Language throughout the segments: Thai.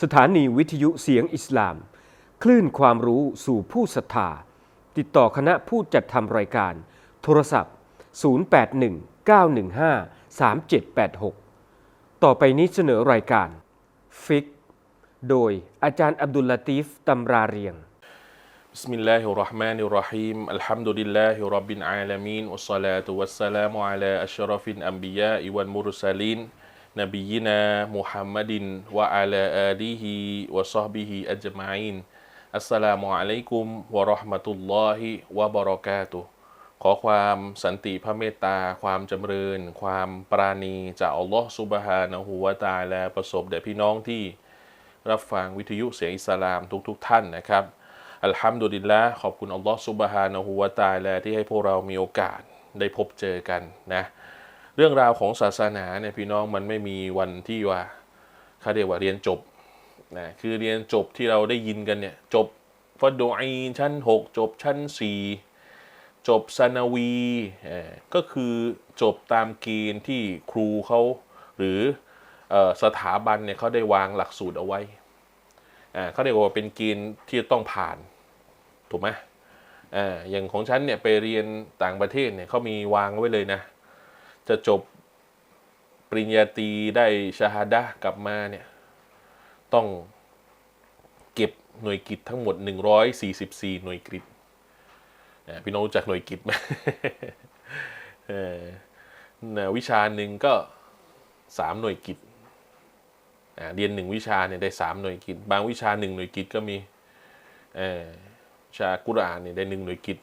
สถานีวิทยุเสียงอิสลาม คลื่นความรู้สู่ผู้ศรัทธา ติดต่อคณะผู้จัดทำรายการ โทรศัพท์ 0819153786 ต่อไปนี้เสนอรายการ ฟิก โดยอาจารย์อับดุลลาตีฟตำราเรียง بسم الله الرحمن الرحيم الحمد لله رب العالمين والصلاة والسلام على أشرف الأنبياء والمرسلين نبينا محمد وعلى آله وصحبه أجمعين السلام عليكم ورحمة الله وبركاته ขอความสันติพระเมตตา ความจำเริญ ความปราณีจากอัลลอฮฺซุบฮานะฮูวะตะอาลาประสบแด่พี่น้องที่รับฟังวิทยุเสียงอิสลามทุกๆทท่านนะครับ อัลฮัมดุลิลละขอบคุณอัลลอฮฺซุบฮานะฮูวะตะอาลาที่ให้พวกเรามีโอกาสได้พบเจอกันนะ เรื่องราวของศาสนาเนี่ยพี่น้องมันไม่มีวันที่ว่าเขาเรียกว่าเรียนจบนะคือเรียนจบที่เราได้ยินกันเนี่ยจบฟัดดูอีชั้น 6 จบชั้น 4 จบซานาวีก็คือจบตามเกณฑ์ที่ครูเขาหรืออสถาบันเนี่ยเขาได้วางหลักสูตรเอาไว้เขาเรียกว่าเป็นเกณฑ์ที่ต้องผ่าน ถูกไหมออย่างของฉันเนี่ยไปเรียนต่างประเทศเนี่ยเขามีวางไว้เลยนะ จะจบปริญญาตรีได้ชาฮาดะกลับมาเนี่ย ต้องเก็บหน่วยกิตทั้งหมด 144 หน่วยกิตพี่น้องรู้จักหน่วยกิตไหมนะวิชาหนึ่งก็ 3 หน่วยกิตเรียนหนึ่งวิชาเนี่ยได้สามหน่วยกิจ บางวิชาหนึ่งหน่วยกิจก็มีวิชากุรอานเนี่ยได้หนึ่งหน่วยกิจ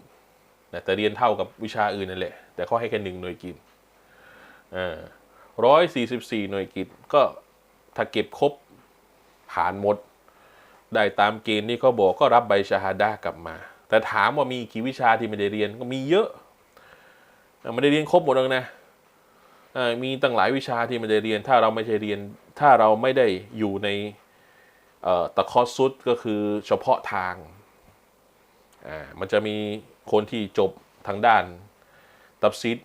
นะแต่เรียนเท่ากับวิชาอื่นนั่นแหละ แต่เขาให้แค่หนึ่งหน่วยกิจ ร้อยสี่สิบสี่หน่วยกิจก็ถ้าเก็บครบผ่านหมด ได้ตามเกณฑ์ที่เขาบอกก็รับใบชาฮาดากลับมา แต่ถามว่ามีกี่วิชาที่ไม่ได้เรียนก็มีเยอะไม่ได้เรียนครบหมดหรอกนะมีตั้งหลายวิชาที่ไม่ได้เรียน ถ้าเราไม่ใช่เรียน ถ้าเราไม่ได้อยู่ในตะคอซุดก็คือเฉพาะทางมันจะมีคนที่จบทางด้านตับซิด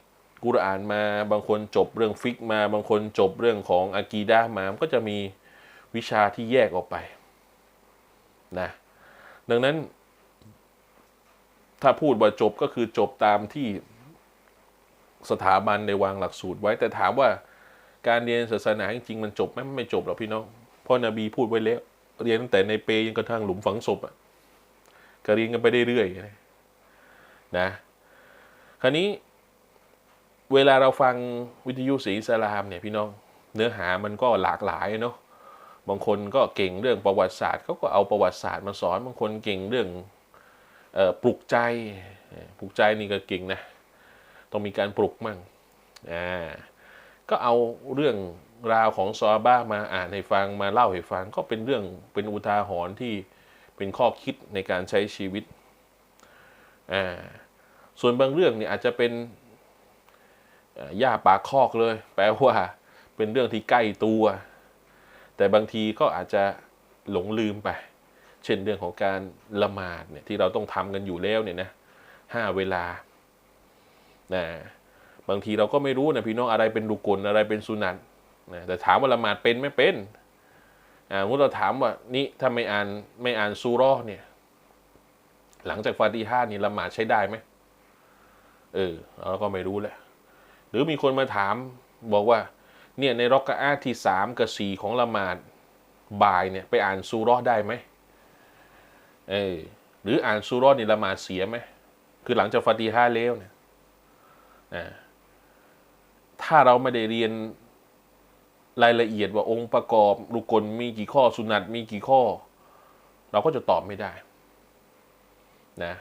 กุรอานมาบางคนจบเรื่องฟิกมา บางคนจบเรื่องของอากีดะห์มามันก็จะมีวิชาที่แยกออกไปนะดังนั้น ถ้าพูดว่าจบก็คือจบตามที่สถาบันได้วางหลักสูตรไว้ แต่ถามว่าการเรียนศาสนาจริงๆมันจบไหมไม่จบหรอกพี่น้องเพราะนบีพูดไว้แล้วเรียนตั้งแต่ในเปยังกระทั่งหลุมฝังศพอะก็เรียนกันไปเรื่อยๆนะคราวนี้ เวลาเราฟังวิทยุศรีสลามเนี่ยพี่น้องเนื้อหามันก็หลากหลายเนาะบางคนก็เก่งเรื่องประวัติศาสตร์เขาก็เอาประวัติศาสตร์มาสอนบางคนเก่งเรื่องออปลุกใจปลุกใจนี่ก็เก่งนะต้องมีการปลุกมั่งอ่าก็เอาเรื่องราวของซอบ้ามาอ่านให้ฟังมาเล่าให้ฟัง ก็เป็นเรื่องเป็นอุทาหรณ์ที่เป็นข้อคิดในการใช้ชีวิตอ่าส่วนบางเรื่องเนี่ยอาจจะเป็น หญ้าปากคอกเลย แปลว่าเป็นเรื่องที่ใกล้ตัว แต่บางทีก็อาจจะหลงลืมไป เช่นเรื่องของการละหมาดเนี่ยที่เราต้องทำกันอยู่แล้วเนี่ยนะห้าเวลานะบางทีเราก็ไม่รู้นะพี่น้องอะไรเป็นรุกลอะไรเป็นสุนัตนะแต่ถามว่าละหมาดเป็นไม่เป็นอ่าเมื่อเราถามว่านี่ถ้าไม่อ่านไม่อ่านซูรอเนี่ยหลังจากฟาติฮานี่ละหมาดใช้ได้ไหมเออเราก็ไม่รู้แหละ หรือมีคนมาถามบอกว่าเนี่ยในรอกกะอาที่สามกับสี่ของละหมาดบ่ายเนี่ยไปอ่านซูรอได้ไหมเออหรืออ่านซูรอนี่ละหมาดเสียไหมคือหลังจากฟาติฮาแล้วเนี่ยถ้าเราไม่ได้เรียนรายละเอียดว่าองค์ประกอบรุกลมีกี่ข้อสุนัตมีกี่ข้อ เราก็จะตอบไม่ได้นะ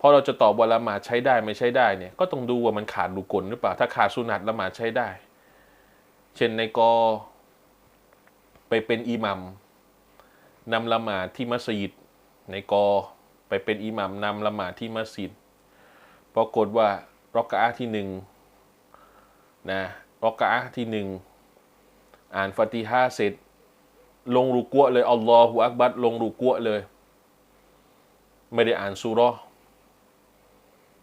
พอเราจะตอบว่าละหมาดใช้ได้ไม่ใช้ได้เนี่ยก็ต้องดูว่ามันขาดรุกลหรือเปล่า ถ้าขาดสุนัตละหมาดใช้ได้ เช่นในกอไปเป็นอิหมัมนำละหมาดที่มัสยิด ในกอไปเป็นอิหมัมนำละหมาดที่มัสยิดปรากฏว่ารอกะอาที่หนึ่งนะรอกะอาที่หนึ่งอ่านฟาติฮาเสร็จ ลงรูกัวเลยอัลลอฮฺอักบัดลงรูกัวเลย ไม่ได้อ่านซูรอ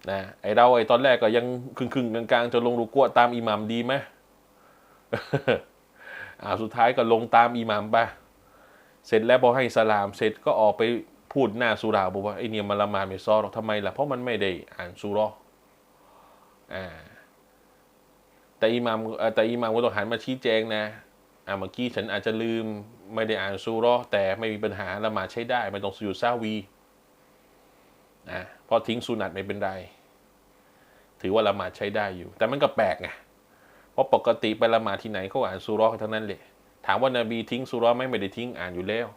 นะไอเราไอตอนแรกก็ยังครึ่งๆกลางๆจะลงรูกัวตามอิหมัมดีไหมอ่าสุดท้ายก็ลงตามอิหมัมไปเสร็จแล้วพอให้สลามเสร็จก็ออกไปพูดหน้าสุราบอกว่าไอเนี่ยมันละมาไม่ซอหรอกทำไมล่ะเพราะมันไม่ได้อ่านสุรออ่าแต่อิหมามแต่อิหมามก็ต้องหันมาชี้แจงนะอ่าเมื่อกี้ฉันอาจจะลืมไม่ได้อ่านสุเรอแต่ไม่มีปัญหาละหมาดใช้ได้ไม่ต้องสุดซาวีอ่าเพราะทิ้งสุนัตไม่เป็นไร ถือว่าละหมาดใช้ได้อยู่ แต่มันก็แปลกไงเพราะปกติไปละหมาดที่ไหนเขาอ่านสุเรอกันทั้งนั้นเลยถามว่านาบีทิ้งสุเรอไหม่ไม่ได้ทิ้งอ่านอยู่แล้ว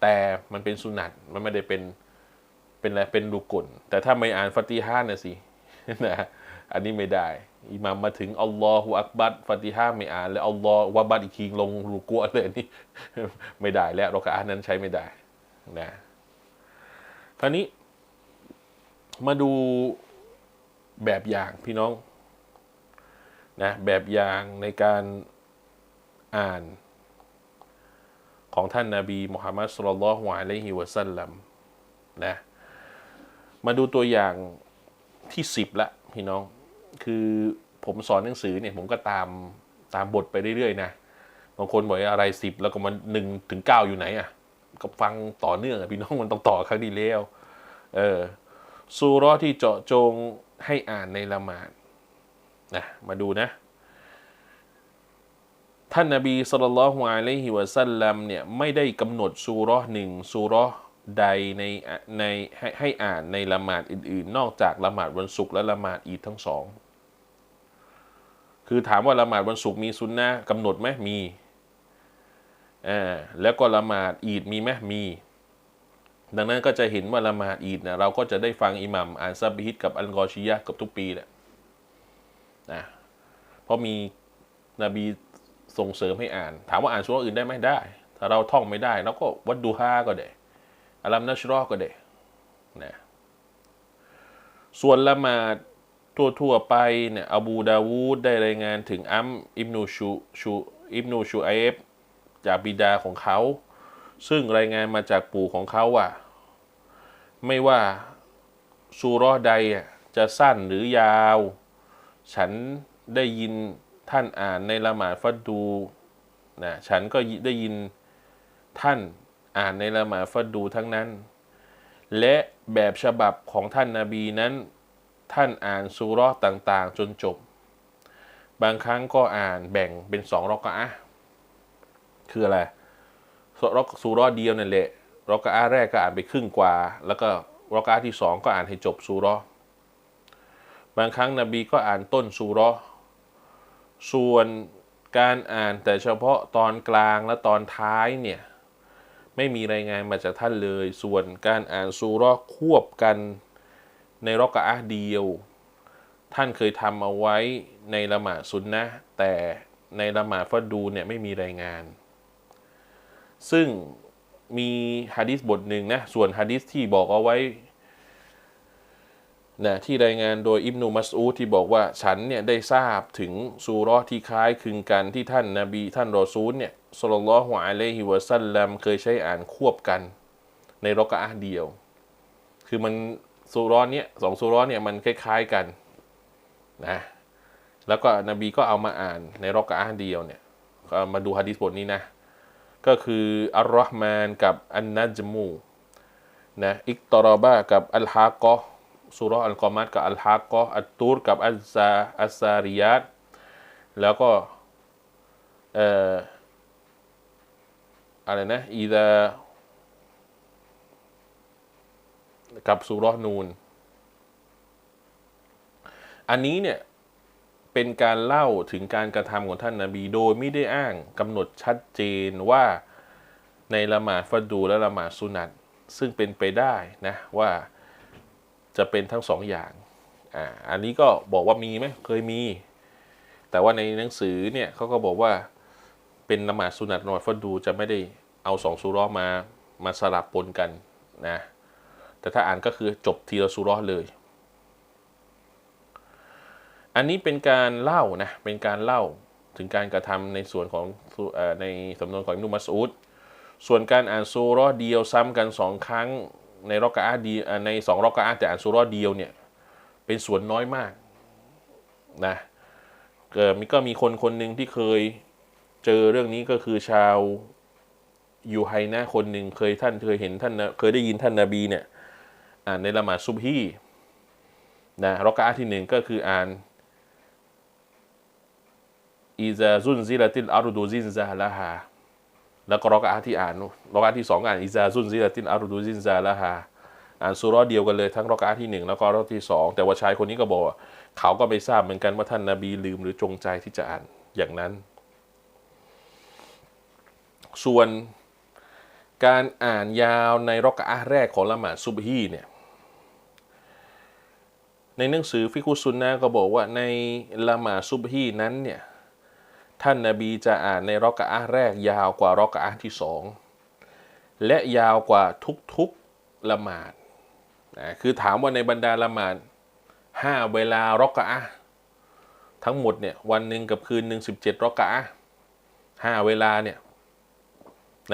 แต่มันเป็นสุนัตมันไม่ได้เป็นเป็นอะไรเป็นรูกุลแต่ถ้าไม่อ่านฟาติฮาน่ะสินะอันนี้ไม่ได้อิมามมาถึงอัลลอฮฺอักบัดฟาติฮาไม่อ่าน แล้วอัลลอฮฺวะบัดอีกทีลงรูกัวเลยนี่ไม่ได้แล้วเรอกะอานั้นใช้ไม่ได้นะคราวนี้มาดู แบบอย่างพี่น้องนะแบบอย่างในการอ่านของท่านนาบีมุฮัมมัดสุลลัลฮุอะลัยฮิวะสัลลัมนะมาดูตัวอย่างที่สิบละพี่น้อง คือผมสอนหนังสือเนี่ยผมก็ตามตามบทไปเรื่อยๆนะบางคนบอกอะไรสิบแล้วก็มันหนึ่งถึงเก้าอยู่ไหนอะก็ฟังต่อเนื่องอะพี่น้องมันต้องต่อครั้งดีแล้ว เออ ซูรอที่เจาะจงให้อ่านในละหมาดนะมาดูนะ ท่านนาบีสุลต่านละฮ์อะลัยฮิวะสัลลัมเนี่ยไม่ได้กำหนดซูราะห์หนึ่งซูราะห์ใดในในให้ให้อ่านในละหมาดอื่น ๆ นอกจากละหมาดวันศุกร์และละหมาดอีดทั้งสองคือถามว่าละหมาดวันศุกร์มีซุนนะกำหนดไหมมีอ่าแล้วก็ละหมาดอีดมีไหมมี ดังนั้นก็จะเห็นว่าละหมาดอีดนะเราก็จะได้ฟังอิหมัมอ่านซับบิฮิดกับอัลกอชียะกับทุกปีแหละนะเพราะมีนบีส่งเสริมให้อ่าน ถามว่าอ่านสุรอื่นได้ไหมได้ ถ้าเราท่องไม่ได้เราก็วัดดูฮาก็ได้อาลัมนัชรอก็ได้นะส่วนละหมาดทั่วๆไปเนี่ยอบูดาวูดได้รายงานถึงอัมอิบนูชูชูอิบนูชูไอฟจากบิดาของเขา ซึ่งรายงานมาจากปู่ของเขาว่า ไม่ว่าซูรอใดจะสั้นหรือยาว ฉันได้ยินท่านอ่านในละหมาดฟัดดูนะฉันก็ได้ยินท่านอ่านในละหมาดฟัดดูทั้งนั้น และแบบฉบับของท่านนาบีนั้น ท่านอ่านซูราะห์ต่างๆ จนจบ บางครั้งก็อ่านแบ่งเป็นสองรอกะอะคืออะไร เราะห์เดียวนั่นแหละรอกะอะแรกก็อ่านไปครึ่งกว่า แล้วก็รอกะอะที่สองก็อ่านให้จบซูราะห์บางครั้งนบีก็อ่านต้นซูราะห์ส่วนการอ่านแต่เฉพาะตอนกลางและตอนท้ายเนี่ยไม่มีรายงานมาจากท่านเลย ส่วนการอ่านซูราะห์ควบกันในรอกะอะเดียว ท่านเคยทำเอาไว้ในละหมาดซุนนะแต่ในละหมาดฟัดดูเนี่ยไม่มีรายงาน ซึ่งมีฮะดิษบทหนึ่งนะ ส่วนฮะดิษที่บอกเอาไว้นะที่รายงานโดยอิบนุมัสอูที่บอกว่าฉันเนี่ยได้ทราบถึงซูราะห์ที่คล้ายคลึงกันที่ท่านนาบีท่านรอซูลเนี่ยสลลัลลอฮุอะลัยฮิวะสัลลัมเคยใช้อ่านควบกัน ในรอกะอะเดียว คือมันซูราะห์เนี่ยสองซูราะห์เนี่ยมันคล้าย ๆกันนะแล้วก็นบีก็เอามาอ่านในรอกะอะห์เดียวเนี่ยมาดูฮะดีษบทนี้นะ ก็คืออัลลอฮ์มานกับอันนัจมูนะอิกตอรบะกับอัลฮากอสุรอัลกอมัดกับอัลฮักก็อัตตูรกับอัลซาอัสซาริยัตแล้วก็ออะไรนะอีดากับสุรนูน อันนี้เนี่ย เป็นการเล่าถึงการกระทำของท่านนาบีโดยไม่ได้อ้างกำหนดชัดเจนว่าในละหมาดฟัดูและละหมาดสุนัตซึ่งเป็นไปได้นะว่าจะเป็นทั้งสองอย่างอ่าอันนี้ก็บอกว่ามีไหมเคยมี แต่ว่าในหนังสือเนี่ยเขาก็บอกว่าเป็นละหมาดสุนัตนอดฟัดูจะไม่ได้เอาสองซูเรอห์มามาสลับปนกันนะแต่ถ้าอ่านก็คือจบทีละซูเรอห์เลย อันนี้เป็นการเล่านะ เป็นการเล่าถึงการกระทำในส่วนของในสำนวนของอิบนุมัสอูดส่วนการอ่านซูราะห์เดียวซ้ำกันสองครั้งในรอกะอะห์เดีในสองรอกะอะห์แต่อ่านซูราะห์เดียวเนี่ยเป็นส่วนน้อยมากนะเกิดมีก็มีคนคนหนึ่งที่เคยเจอเรื่องนี้ก็คือชาวยูไฮนะคนหนึ่งเคยท่านเคยเห็นท่านเคยได้ยินท่านนาบีเนี่ยอ่านในละหมาดซุบฮีนะรอกะอะห์ที่หนึ่งก็คืออ่าน อิซาซุนซิลาติลอารุดูซินซาละฮาแล้วก็รอกอะห์ที่อ่านรอกอะห์ที่สองอ่านอิซาซุนซิลาติลอารุดูซินซาละฮาอ่านสุเราะห์เดียวกันเลยทั้งรอกอะห์ที่หนึ่งแล้วก็รอกะอะห์ที่สองแต่ว่าชายคนนี้ก็บอกว่าเขาก็ไม่ทราบเหมือนกันว่าท่านนาบีลืมหรือจงใจที่จะอ่านอย่างนั้น ส่วนการอ่านยาวในรอกอะห์แรกของละหมาดซุบฮีเนี่ยในหนังสือฟิกุซุนนะก็บอกว่าในละหมาดซุบฮีนั้นเนี่ย ท่านนาบีจะอ่านในรอกะอะแรก ยาวกว่ารอกะอะที่สองและยาวกว่าทุกๆละหมาดนะคือถามว่าในบรรดาละหมาดห้าเวลารอกะอะทั้งหมดเนี่ยวันหนึ่งกับคืนหนึ่งสิบเจ็ดรอกะอะห้าเวลาเนี่ย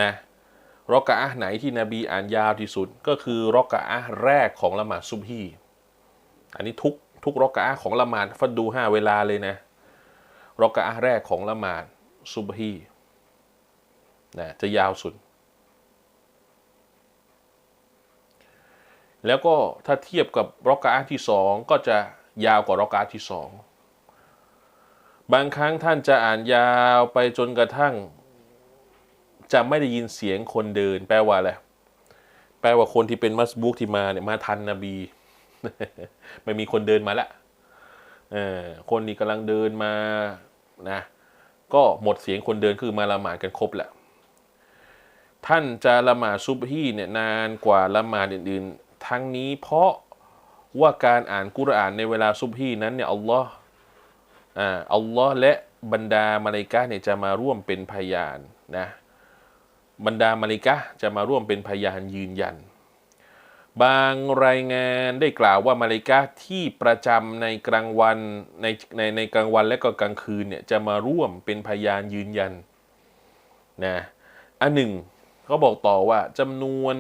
นะรอกะอะไหนที่นบีอ่านยาวที่สุดก็คือรอกะอะแรกของละหมาดซุบฮีอันนี้ทุกทุกรอกะอะของละหมาดฟัดดูห้าเวลาเลยนะ รอกะอะแรกของละหมาดซุบฮีนะจะยาวสุด แล้วก็ถ้าเทียบกับรอกะอะที่สองก็จะยาวกว่ารอกะอะที่สองบางครั้งท่านจะอ่านยาวไปจนกระทั่ง จะไม่ได้ยินเสียงคนเดิน แปลว่าอะไรแปลว่าคนที่เป็นมัสบุกที่มาเนี่ยมาทันนบี ไม่มีคนเดินมาละเออคนที่กำลังเดินมา นะก็หมดเสียงคนเดินคือมาละหมาดกันครบแหละ ท่านจะละหมาดซุบฮีเนี่ยนานกว่าละหมาดอื่นๆ ทั้งนี้เพราะว่าการอ่านกุรอานในเวลาซุบฮีนั้นเนี่ยอัลลอฮ์อ่าอัลลอฮ์และบรรดามาลิกะเนี่ยจะมาร่วมเป็นพยานนะบรรดามาลิกะจะมาร่วมเป็นพยานยืนยัน บางรายงานได้กล่าวว่ามาลิกะห์ที่ประจำในกลางวันในในในกลางวันและก็กลางคืนเนี่ยจะมาร่วมเป็นพยานยืนยันนะอันหนึ่งเขาบอกต่อว่าจำนวน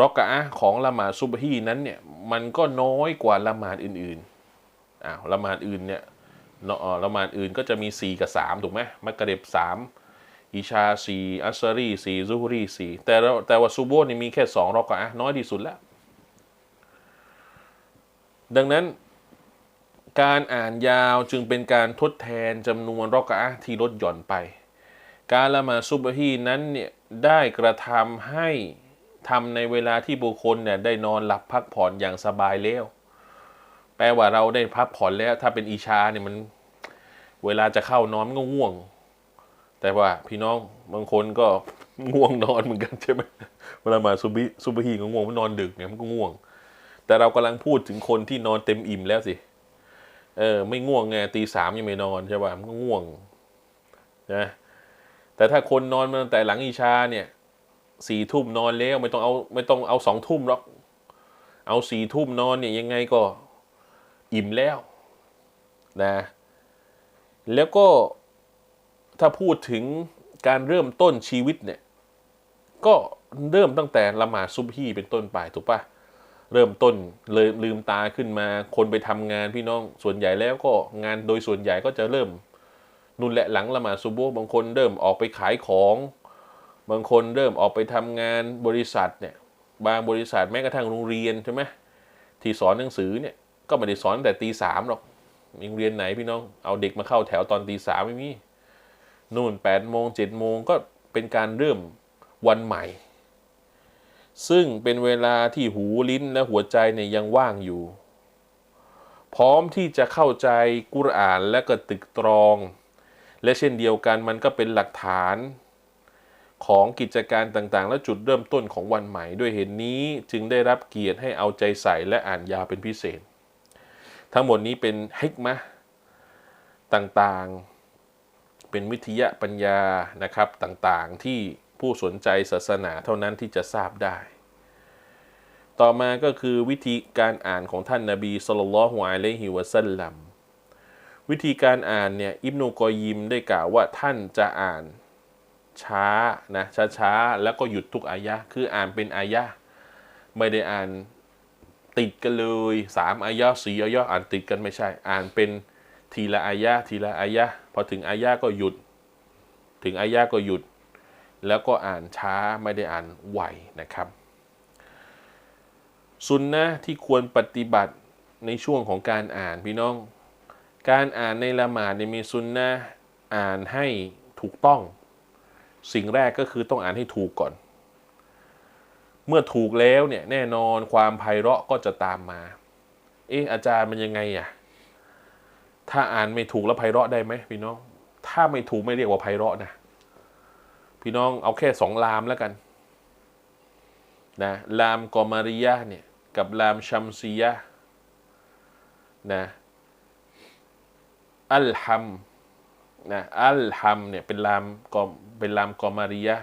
รอกะอะของละหมาดซุบฮีนั้นเนี่ยมันก็น้อยกว่าละหมาดอื่นๆอ้าวละหมาดอื่นเนี่ยละหมาดอื่นก็จะมี 4 กับ 3 ถูกไหมมักกะเร็บสาม อิชาสี่อัสซารีสี่ซูฮรีสี่แต่เราแต่ว่าซูโบนี่มีแค่สองรอกะอะน้อยที่สุดแล้ว ดังนั้นการอ่านยาวจึงเป็นการทดแทนจำนวนรอกะอะที่ลดหย่อนไป การละมาซุบฮีนั้นเนี่ยได้กระทำให้ทำในเวลาที่บุคคลเนี่ยได้นอนหลับพักผ่อนอย่างสบายแล้ว แปลว่าเราได้พักผ่อนแล้ว ถ้าเป็นอิชาเนี่ยมัน เวลาจะเข้านอนมันก็ง่วง แต่ว่าพี่น้องบางคนก็ง่วงนอนเหมือนกันใช่ไหมเวลามาซุบฮีซุบฮีก็ง่วงมันนอนดึกเนี่ยมันก็ง่วง แต่เรากำลังพูดถึงคนที่นอนเต็มอิ่มแล้วสิเออไม่ง่วงไงตีสามยังไม่นอนใช่ป่ะมันก็ง่วงนะแต่ถ้าคนนอนมาตั้งแต่หลังอิชาเนี่ยสี่ทุ่มนอนแล้วไม่ต้องเอาไม่ต้องเอาสองทุ่มหรอกเอาสี่ทุ่มนอนเนี่ยยังไงก็อิ่มแล้วนะแล้วก็ ถ้าพูดถึงการเริ่มต้นชีวิตเนี่ย ก็เริ่มตั้งแต่ละหมาดซุบฮีเป็นต้นไปถูกปะเริ่มต้นเลยลืมตาขึ้นมา คนไปทำงานพี่น้องส่วนใหญ่แล้วก็งานโดยส่วนใหญ่ก็จะเริ่มนุ่นแหละหลังละหมาดซุบโบบางคนเริ่มออกไปขายของ บางคนเริ่มออกไปทำงานบริษัทเนี่ยบางบริษัทแม้กระทั่งโรงเรียนใช่ไหมที่สอนหนังสือเนี่ยก็ไม่ได้สอนแต่ตีสามหรอกโรงเรียนไหนพี่น้องเอาเด็กมาเข้าแถวตอนตีสามไม่มี นู่นแปดโมงเจ็ดโมงก็เป็นการเริ่มวันใหม่ ซึ่งเป็นเวลาที่หูลิ้นและหัวใจเนี่ยยังว่างอยู่ พร้อมที่จะเข้าใจกุรอานและก็ตึกตรอง และเช่นเดียวกันมันก็เป็นหลักฐานของกิจการต่างๆ และจุดเริ่มต้นของวันใหม่ ด้วยเหตุนนี้จึงได้รับเกียรติให้เอาใจใส่และอ่านยาวเป็นพิเศษ ทั้งหมดนี้เป็นฮิกมะต่างๆ เป็นวิทยาปัญญานะครับต่างๆ ที่ผู้สนใจศาสนาเท่านั้นที่จะทราบได้ ต่อมาก็คือวิธีการอ่านของท่านนาบีสุลต่านละฮ์อะลัยฮิวะสัลลัมวิธีการอ่านเนี่ยอิบนุกอยิมได้กล่าวว่าท่านจะอ่านช้านะช้าๆ แล้วก็หยุดทุกอายะคืออ่านเป็นอายะไม่ได้อ่านติดกันเลยสามอายะสี่อายะอ่านติดกันไม่ใช่ อ่านเป็น ทีละอายะทีละอายะพอถึงอายะก็หยุด ถึงอายะก็หยุด แล้วก็อ่านช้าไม่ได้อ่านไวนะครับสุนนะที่ควรปฏิบัติในช่วงของการอ่านพี่น้อง การอ่านในละหมาดเนี่ยมีสุนนะอ่านให้ถูกต้อง สิ่งแรกก็คือต้องอ่านให้ถูกก่อน เมื่อถูกแล้วเนี่ยแน่นอนความไพเราะก็จะตามมา เอ๊ะอาจารย์มันยังไงอะ ถ้าอ่านไม่ถูกแล้วไพเราะได้ไหมพี่น้อง ถ้าไม่ถูกไม่เรียกว่าไพเราะนะ พี่น้องเอาแค่สองลามแล้วกันนะลามกอมาริยะเนี่ยกับลามชัมซียะนะอัลฮัมนะอัลฮัมเนี่ยเป็นลามกอมเป็นลามกอมาริยะ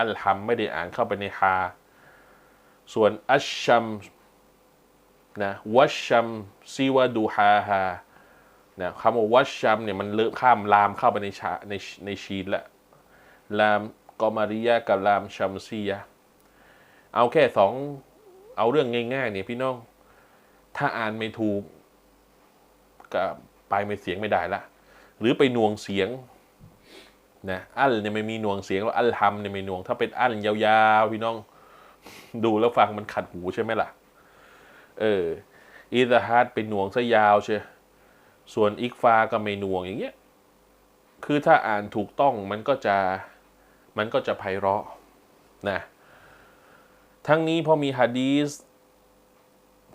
อัลฮัมไม่ได้อ่านเข้าไปในฮาส่วนอัชชัมนะวัชชัมซีวะดูฮาฮา นะคำว่าวัชชัมเนี่ยมันเลือข้ามลามเข้าไปในชาในในชีนล้วลามกอมาริยะกับลามชัมซียะเอาแค่สองเอาเรื่องง่ายๆเนี่ยพี่น้อง ถ้าอ่านไม่ถูกก็ไปไม่เสียงไม่ได้ละหรือไปน่วงเสียงนะอัลเนี่ยไม่มีน่วงเสียงแล้วอัลฮัมเนี่ยไม่น่วง ถ้าเป็นอัลยาวๆพี่น้อง ดูแล้วฟังมันขัดหูใช่ไหมล่ะ เอออีซาฮัดเป็นหน่วงซะยาวเชีย ส่วนอิกฟาก็ไม่น่วงอย่างเงี้ยคือถ้าอ่านถูกต้องมันก็จะมันก็จะไพเราะนะทั้งนี้พอมีฮะดีส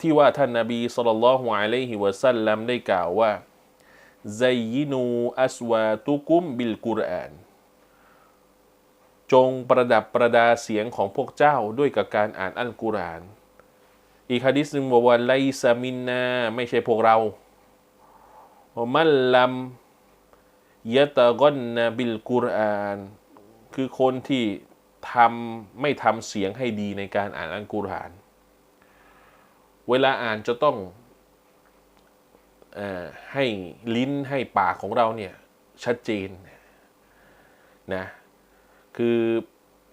ที่ว่าท่านนาบีสุลต่านละฮ์อะลัยฮิวะสัลลัมได้กล่าวว่าไซยินูอัสวาตุกุมบิลกุรอานจงประดับประดาเสียงของพวกเจ้าด้วยกับการอ่านอัลกุรอาน อีกฮะดิษหนึ่งบอกว่าไลซามินนาไม่ใช่พวกเรา มันลัมยะตะกอนนะบิลกุรอาน คือคนที่ทำไม่ทำเสียงให้ดีในการอ่านอัลกุรอาน เวลาอ่านจะต้องอให้ลิ้นให้ปากของเราเนี่ย ชัดเจนนะคือ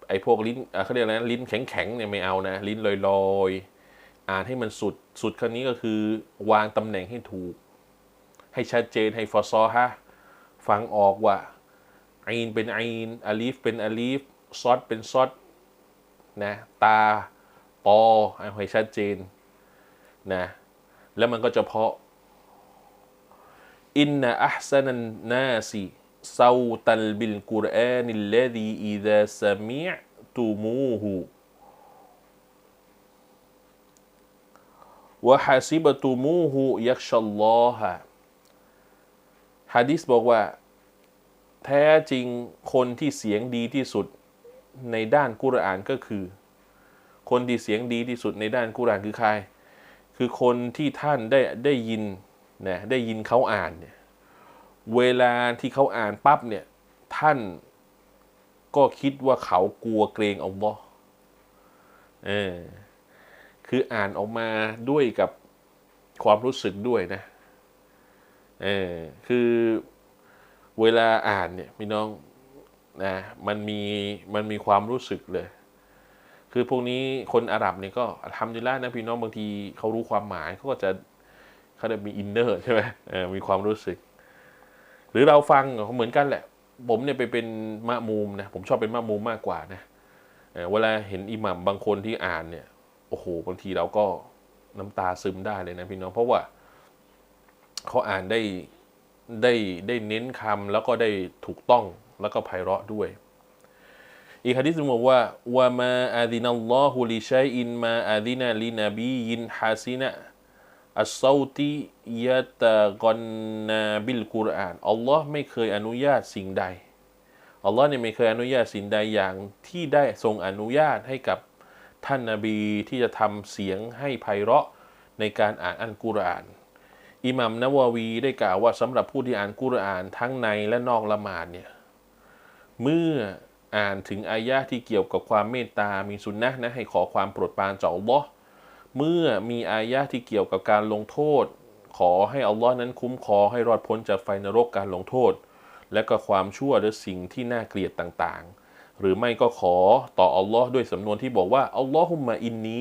ไอ้พวกลิ้นเอ่อเขาเรียกอะไรนะลิ้นแข็งๆเนี่ยไม่เอานะ ลิ้นลอยๆ อ่านให้มันสุดสุดครั้นี้ก็คือ วางตำแหน่งให้ถูก ให้ชัดเจนให้ฟอซอฮะฟังออกว่าอีนเป็นอีนอาลีฟเป็นอาลีฟซอดเป็นซอดนะตาปอให้ชัดเจนนะแล้วมันก็จะเพาะอินนะอัพซันันนาซีซาตัลบิลกุรอานิลลดีอิดะสมิอตุมูฮูวะฮาซิบตุมูฮูยักชัลลอฮะ ฮะดิษบอกว่า แท้จริงคนที่เสียงดีที่สุดในด้านกุรอานก็คือ คนที่เสียงดีที่สุดในด้านกุรอานคือใคร คือคนที่ท่านได้ได้ยินนะได้ยินเขาอ่านเนี่ยเวลาที่เขาอ่านปั๊บเนี่ยท่านก็คิดว่าเขากลัวเกรงอัลลอฮ์เออคืออ่านออกมาด้วยกับความรู้สึกด้วยนะ เออคือเวลาอ่านเนี่ยพี่น้องนะมันมีมันมีความรู้สึกเลย คือพวกนี้คนอาหรับเนี่ยก็ทำดีแล้วนะพี่น้องบางทีเขารู้ความหมายเขาก็จะเขาจะมีอินเนอร์ใช่ไหมเออมีความรู้สึก หรือเราฟังเหมือนกันแหละ ผมเนี่ยไปเป็นมะมูมนะผมชอบเป็นมะมูมมากกว่านะเเวลาเห็นอิหมัมบางคนที่อ่านเนี่ยโอ้โหบางทีเราก็น้ำตาซึมได้เลยนะพี่น้องเพราะว่า เขาอ่านได้ได้ได้เน้นคำแล้วก็ได้ถูกต้องแล้วก็ไพเราะด้วย อีกฮะดิษหนึ่งบอกว่าว่ามาอาดินัลลอฮุลิชัยอินมาอาดินาลินบียินฮาซินะอัสซาติยะตะกอนนาบิลกุรอานอัลลอฮ์ไม่เคยอนุญาตสิ่งใดอัลลอฮ์เนี่ยไม่เคยอนุญาตสิ่งใดอย่างที่ได้ทรงอนุญาตให้กับท่านนาบีที่จะทำเสียงให้ไพเราะในการอ่านอัลกุรอาน อิหมัมนาวาวีได้กล่าวว่าสำหรับผู้ที่อ่านกุรอานทั้งในและนอกละหมาดเนี่ยเมื่ออ่านถึงอายะที่เกี่ยวกับความเมตตา มีสุนนะนะให้ขอความโปรดปรานจากอัลลอฮ์เมื่อมีอายะที่เกี่ยวกับการลงโทษ ขอให้อัลลอฮ์นั้นคุ้มครองให้รอดพ้นจากไฟนรกการลงโทษ และก็ความชั่วหรือสิ่งที่น่าเกลียดต่างๆ หรือไม่ก็ขอต่ออัลลอฮ์ด้วยสำนวนที่บอกว่าอัลลอฮุมะอินนี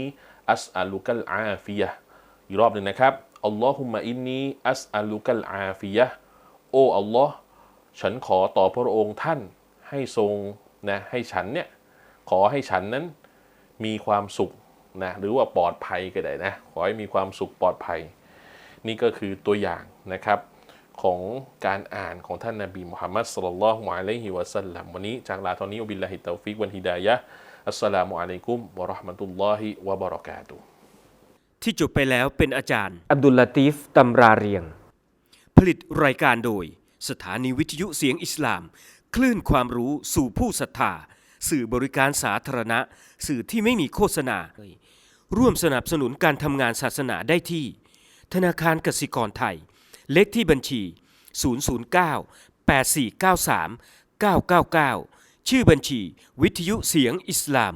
อัสอัลุกัลอาฟียะอีกรอบหนึ่งนะครับ อัลลอฮุมะอินนีอัสอัลุกัลอาฟียะโอ้อัลลอฮ์ฉันขอต่อพระองค์ท่านให้ทรงนะให้ฉันเนี่ยขอให้ฉันนั้นมีความสุขนะหรือว่าปลอดภัยก็ได้นะขอให้มีความสุขปลอดภัย นี่ก็คือตัวอย่างนะครับของการอ่านของท่านนบีมุฮัมมัดสลลัลฮุอะลัยฮิวะสัลลัมวันนี้จากลาตอนนี้อับิลลาฮิตตาฟิกวันฮิดายะอัสสลามุอะลัยกุมวะราะห์มะตุลลอฮิวะบะเราะกาตุฮ์ ที่จบไปแล้วเป็นอาจารย์ อับดุลลาตีฟตำราเรียง ผลิตรายการโดย สถานีวิทยุเสียงอิสลาม คลื่นความรู้สู่ผู้ศรัทธา สื่อบริการสาธารณะ สื่อที่ไม่มีโฆษณา ร่วมสนับสนุนการทำงานศาสนาได้ที่ ธนาคารกสิกรไทย เลขที่บัญชี 009 8493 999 ชื่อบัญชี วิทยุเสียงอิสลาม